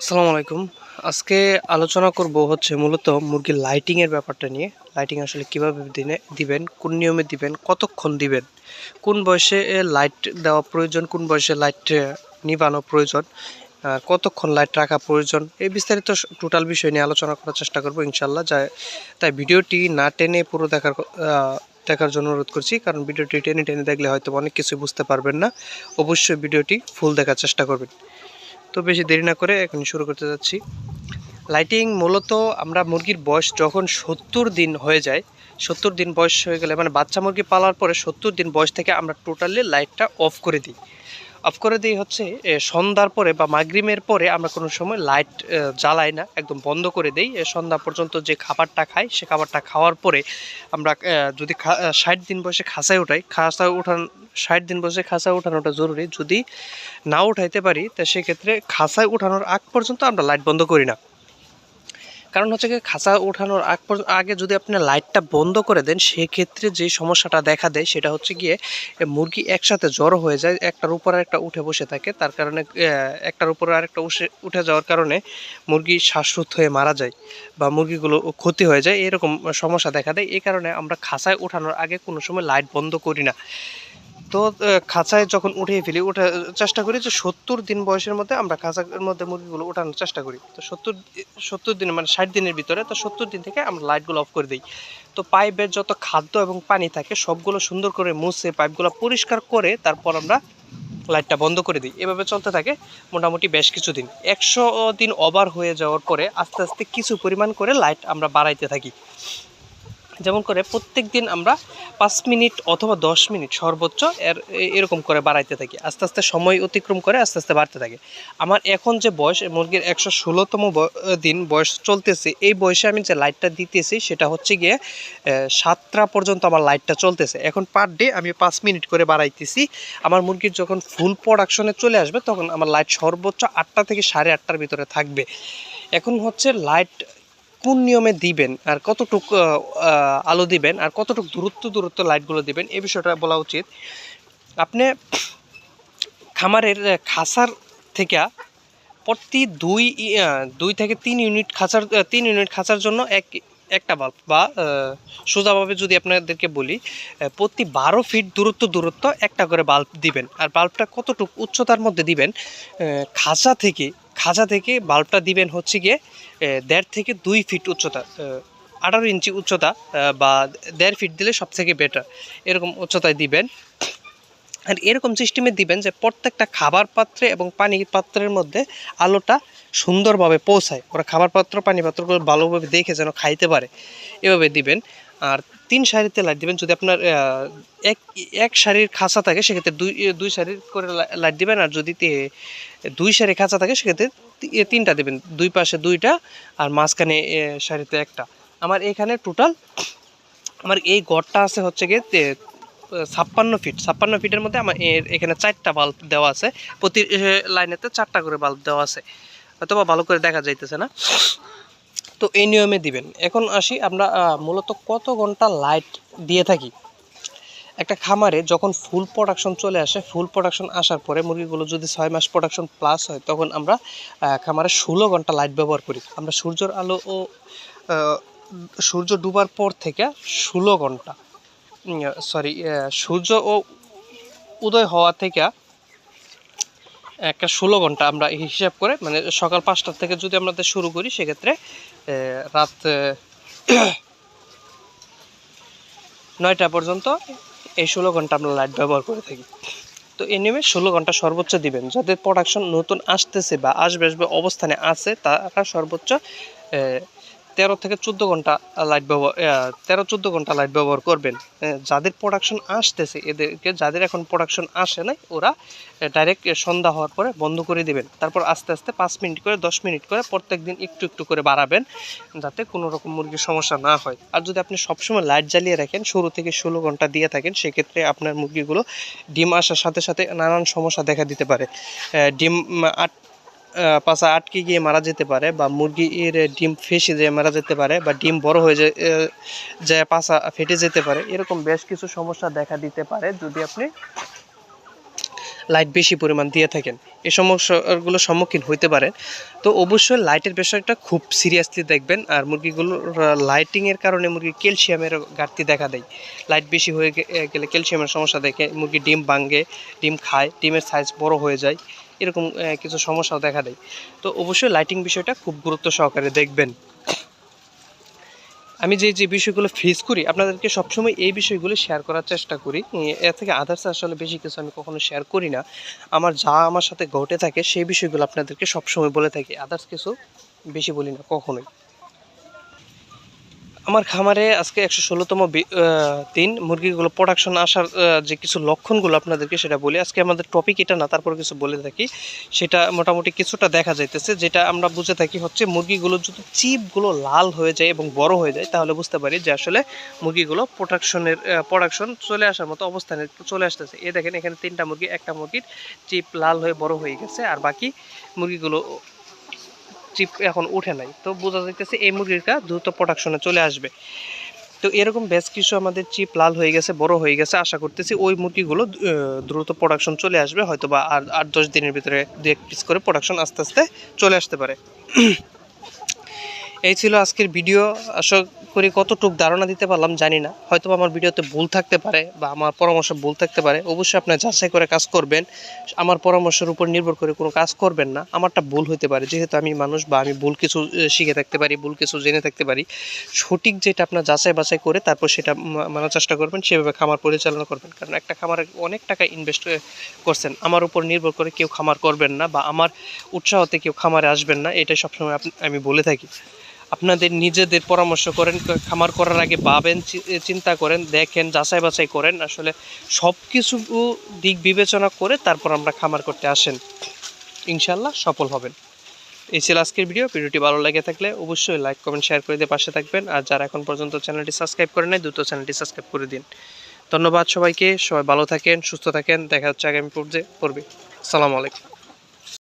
আসসালামু আলাইকুম। আজকে আলোচনা করব হচ্ছে মূলত মুরগির লাইটিংয়ের ব্যাপারটা নিয়ে। লাইটিং আসলে কীভাবে দিনে দিবেন, কোন নিয়মে দিবেন, কতক্ষণ দিবেন, কোন বয়সে লাইট দেওয়া প্রয়োজন, কোন বয়সে লাইট নিবানো প্রয়োজন কতক্ষণ লাইট রাখা প্রয়োজন, এই বিস্তারিত টোটাল বিষয় নিয়ে আলোচনা করার চেষ্টা করব ইনশাল্লাহ যা তাই ভিডিওটি না টেনে পুরো দেখার দেখার জন্য অনুরোধ করছি, কারণ ভিডিওটি টেনে টেনে দেখলে হয়তো অনেক কিছু বুঝতে পারবেন না। অবশ্যই ভিডিওটি ফুল দেখার চেষ্টা করবেন। তো বেশি দেরি না করে এখন শুরু করতে যাচ্ছি। লাইটিং মূলত আমরা মুরগির বয়স যখন সত্তর দিন হয়ে যায়, সত্তর দিন বয়স হয়ে গেলে মানে বাচ্চা মুরগি পালার পরে সত্তর দিন বয়স থেকে আমরা টোটালি লাইটটা অফ করে দিই। অফ করে দিই হচ্ছে সন্ধ্যার পরে বা মাগরিমের পরে আমরা কোনো সময় লাইট জ্বালাই না, একদম বন্ধ করে দেই। সন্ধ্যা পর্যন্ত যে খাবারটা খাই, সে খাবারটা খাওয়ার পরে আমরা যদি ষাট দিন বসে খাঁচায় উঠাই, খাঁচা উঠান, ষাট দিন বসে খাঁচায় উঠানোটা জরুরি। যদি না উঠাইতে পারি, তা সেক্ষেত্রে খাঁচায় উঠানোর আগ পর্যন্ত আমরা লাইট বন্ধ করি না। কারণ হচ্ছে কি খাঁচা ওঠানোর আগ আগে যদি আপনি লাইটটা বন্ধ করে দেন, সেক্ষেত্রে যে সমস্যাটা দেখা দেয় সেটা হচ্ছে গিয়ে মুরগি একসাথে জড়ো হয়ে যায়, একটার উপর একটা উঠে বসে থাকে। তার কারণে একটার উপর আরেকটা উঠে উঠে যাওয়ার কারণে মুরগি শ্বাসরোধ হয়ে মারা যায় বা মুরগিগুলো ক্ষতি হয়ে যায়। এরকম সমস্যা দেখা দেয়। এই কারণে আমরা খাঁচায় ওঠানোর আগে কোনো সময় লাইট বন্ধ করি না। তো খাঁচায় যখন উঠিয়ে ফেলি ওঠা চেষ্টা করি যে সত্তর দিন বয়সের মধ্যে আমরা খাঁচার মধ্যে মুরগিগুলো ওঠানোর চেষ্টা করি। তো সত্তর সত্তর দিন মানে ষাট দিনের ভিতরে, তো সত্তর দিন থেকে আমরা লাইটগুলো অফ করে দিই। তো পাইপের যত খাদ্য এবং পানি থাকে, সবগুলো সুন্দর করে মুছে, পাইপগুলো পরিষ্কার করে তারপর আমরা লাইটটা বন্ধ করে দিই। এভাবে চলতে থাকে মোটামুটি বেশ কিছুদিন। একশো দিন ওভার হয়ে যাওয়ার পরে আস্তে আস্তে কিছু পরিমাণ করে লাইট আমরা বাড়াইতে থাকি। যেমন করে প্রত্যেক দিন আমরা পাঁচ মিনিট অথবা দশ মিনিট সর্বোচ্চ এর এরকম করে বাড়াইতে থাকি। আস্তে আস্তে সময় অতিক্রম করে আস্তে আস্তে বাড়তে থাকে। আমার এখন যে বয়স, মুরগির একশো ষোলোতম দিন বয়স চলতেছে, এই বয়সে আমি যে লাইটটা দিতেছি সেটা হচ্ছে গিয়ে সাতটা পর্যন্ত আমার লাইটটা চলতেছে। এখন পার ডে আমি পাঁচ মিনিট করে বাড়াইতেছি। আমার মুরগির যখন ফুল প্রোডাকশনে চলে আসবে, তখন আমার লাইট সর্বোচ্চ আটটা থেকে সাড়ে আটটার ভিতরে থাকবে। এখন হচ্ছে লাইট কোন নিয়মে দিবেন আর কতটুক আলো দিবেন আর কতটুক দূরত্ব দূরত্ব লাইটগুলো দিবেন, এই বিষয়টা বলা উচিত। আপনি খামারের খাঁচার থেকে প্রতি দুই দুই থেকে তিন ইউনিট খাঁচার তিন ইউনিট খাঁচার জন্য এক, একটা বাল্ব বা সোজাভাবে যদি আপনাদেরকে বলি প্রতি বারো ফিট দূরত্ব দূরত্ব একটা করে বাল্ব দিবেন। আর বাল্বটা কতটুকু উচ্চতার মধ্যে দিবেন খাঁচা থেকে খাঁচা থেকে বাল্বটা দিবেন হচ্ছে গিয়ে দেড় থেকে দুই ফিট উচ্চতা আঠারো ইঞ্চি উচ্চতা বা দেড় ফিট দিলে সব থেকে বেটার এরকম উচ্চতায় দিবেন। আর এরকম সিস্টেমে দিবেন যে প্রত্যেকটা খাবার পাত্রে এবং পানির পাত্রের মধ্যে আলোটা সুন্দরভাবে পৌঁছায়। ওরা খাবার পাত্র, পানি পাত্রগুলো ভালোভাবে দেখে যেন খাইতে পারে। এভাবে দিবেন। আর তিন সারিতে লাইট দিবেন। যদি আপনার এক এক সারির খাঁচা থাকে, সেক্ষেত্রে দুই দুই সারির করে লাইট দিবেন। আর যদি দুই সারি খাঁচা থাকে, সেক্ষেত্রে তিনটা দিবেন। দুই পাশে দুইটা, আর মাঝখানে সারিতে একটা। আমার এখানে টোটাল আমার এই গড়টা আছে হচ্ছে গিয়ে ছাপ্পান্ন ফিট ছাপ্পান্ন ফিটের মধ্যে আমার এর এখানে চারটা বাল্ব দেওয়া আছে। প্রতি লাইনেতে চারটা করে বাল্ব দেওয়া আছে। অথবা ভালো করে দেখা যাইতেছে না। তো এই নিয়মে দিবেন। এখন আসি আমরা মূলত কত ঘণ্টা লাইট দিয়ে থাকি? একটা খামারে যখন ফুল প্রোডাকশন চলে আসে ফুল প্রোডাকশন আসার পরে মুরগিগুলো যদি ছয় মাস প্রোডাকশন প্লাস হয়, তখন আমরা খামারে ষোলো ঘণ্টা লাইট ব্যবহার করি। আমরা সূর্যের আলো ও সূর্য ডুবার পর থেকে ষোলো ঘণ্টা সরি সূর্য ও উদয় হওয়া থেকে একটা ষোলো ঘণ্টা আমরা হিসাব করে মানে সকাল পাঁচটার থেকে যদি আমরা শুরু করি, সেক্ষেত্রে রাত নয়টা পর্যন্ত এই ষোলো ঘণ্টা আমরা লাইট ব্যবহার করে থাকি। তো এই নিয়মে ষোলো ঘণ্টা সর্বোচ্চ দিবেন। যাদের প্রোডাকশন নতুন আসতেছে বা আসবে আসবে অবস্থানে আছে, তারা সর্বোচ্চ তেরো থেকে চোদ্দ ঘণ্টা লাইট ব্যবহার তেরো চোদ্দ ঘণ্টা লাইট ব্যবহার করবেন। যাদের প্রোডাকশন আসতেছে, এদেরকে, যাদের এখন প্রোডাকশন আসে নাই, ওরা ডাইরেক্ট সন্ধ্যা হওয়ার পরে বন্ধ করে দিবেন। তারপর আস্তে আস্তে পাঁচ মিনিট করে, দশ মিনিট করে প্রত্যেক দিন একটু একটু করে বাড়াবেন, যাতে কোনো রকম মুরগির সমস্যা না হয়। আর যদি আপনি সবসময় লাইট জ্বালিয়ে রাখেন, শুরু থেকে ষোলো ঘণ্টা দিয়ে থাকেন, সেক্ষেত্রে আপনার মুরগিগুলো ডিম আসার সাথে সাথে নানান সমস্যা দেখা দিতে পারে। ডিম, আট পাশা আটকে গিয়ে মারা যেতে পারে বা মুরগির ডিম ফেসে যেয়ে মারা যেতে পারে বা ডিম বড় হয়ে যায় পাশা ফেটে যেতে পারে, এরকম বেশ কিছু সমস্যা দেখা দিতে পারে যদি আপনি লাইট বেশি পরিমাণ দিয়ে থাকেন। এ সমস্যাগুলো সম্মুখীন হইতে পারেন তো অবশ্যই লাইটের বিষয়টা খুব সিরিয়াসলি দেখবেন আর মুরগিগুলোর লাইটিংয়ের কারণে মুরগির ক্যালসিয়ামের ঘাটতি দেখা দেয়। লাইট বেশি হয়ে গেলে ক্যালসিয়ামের সমস্যা দেখে মুরগি ডিম ভাঙ্গে ডিম খায়, ডিমের সাইজ বড় হয়ে যায়। এরকম কিছু সমস্যাও দেখা দেয়। তো অবশ্যই লাইটিং বিষয়টা খুব গুরুত্ব সহকারে দেখবেন। আমি যে যে বিষয়গুলো ফেস করি, আপনাদেরকে সবসময় এই বিষয়গুলো শেয়ার করার চেষ্টা করি। এর থেকে আদার্স আসলে বেশি কিছু আমি কখনো শেয়ার করি না। আমার যা আমার সাথে ঘটে থাকে, সেই বিষয়গুলো আপনাদেরকে সবসময় বলে থাকি। আদার্স কিছু বেশি বলি না, কখনোই। আমার খামারে আজকে একশো ষোলোতম দিন। মুরগিগুলো প্রোডাকশন আসার যে কিছু লক্ষণগুলো আপনাদেরকে সেটা বলি। আজকে আমাদের টপিক এটা না, তারপর কিছু বলে থাকি। সেটা মোটামুটি কিছুটা দেখা যাইতেছে, যেটা আমরা বুঝে থাকি হচ্ছে মুরগিগুলো যদি চিপগুলো লাল হয়ে যায় এবং বড় হয়ে যায়, তাহলে বুঝতে পারি যে আসলে মুরগিগুলো প্রোডাকশনের প্রোডাকশন চলে আসার মতো অবস্থানে চলে আসতেছে। এ দেখেন এখানে তিনটা মুরগি, একটা মুরগির চিপ লাল হয়ে বড় হয়ে গেছে, আর বাকি মুরগিগুলো চিপ এখন উঠে নাই। তো বোঝা যাইতেছে এই মুরগিটা দ্রুত প্রোডাকশনে চলে আসবে। তো এরকম বেশ কিছু আমাদের চিপ লাল হয়ে গেছে, বড় হয়ে গেছে। আশা করতেছি ওই মুরগিগুলো দ্রুত প্রোডাকশন চলে আসবে। হয়তো বা আর আট দশ দিনের ভিতরে দু এক পিস করে প্রোডাকশন আস্তে আস্তে চলে আসতে পারে। এই ছিল আজকের ভিডিও। আশা করি কতটুকু ধারণা দিতে পারলাম জানি না। হয়তো আমার ভিডিওতে ভুল থাকতে পারে বা আমার পরামর্শ ভুল থাকতে পারে। অবশ্যই আপনার যাচাই করে কাজ করবেন। আমার পরামর্শের উপর নির্ভর করে কোনো কাজ করবেন না। আমারটা ভুল হতে পারে। যেহেতু আমি মানুষ বা আমি ভুল কিছু শিখে থাকতে পারি, ভুল কিছু জেনে থাকতে পারি। সঠিক যেটা আপনার যাচাই বাছাই করে তারপর সেটা মানার চেষ্টা করবেন, সেভাবে খামার পরিচালনা করবেন। কারণ একটা খামারে অনেক টাকা ইনভেস্ট করছেন। আমার উপর নির্ভর করে কেউ খামার করবেন না বা আমার উৎসাহতে কেউ খামারে আসবেন না। এটাই সবসময় আমি বলে থাকি। আপনাদের নিজেদের পরামর্শ করেন, খামার করার আগে ভাবেন চিন্তা করেন, দেখেন, যাচাই বাছাই করেন। আসলে সব কিছু দিক বিবেচনা করে তারপর আমরা খামার করতে আসেন। ইনশাল্লাহ সফল হবেন। এই ছিল আজকের ভিডিও। ভিডিওটি ভালো লেগে থাকলে অবশ্যই লাইক, কমেন্ট, শেয়ার করে দিয়ে পাশে থাকবেন। আর যারা এখন পর্যন্ত চ্যানেলটি সাবস্ক্রাইব করে নাই, দ্রুত চ্যানেলটি সাবস্ক্রাইব করে দিন। ধন্যবাদ সবাইকে। সবাই ভালো থাকেন, সুস্থ থাকেন। দেখা হচ্ছে আগামী পর্বে। পড়বে আসসালামু আলাইকুম।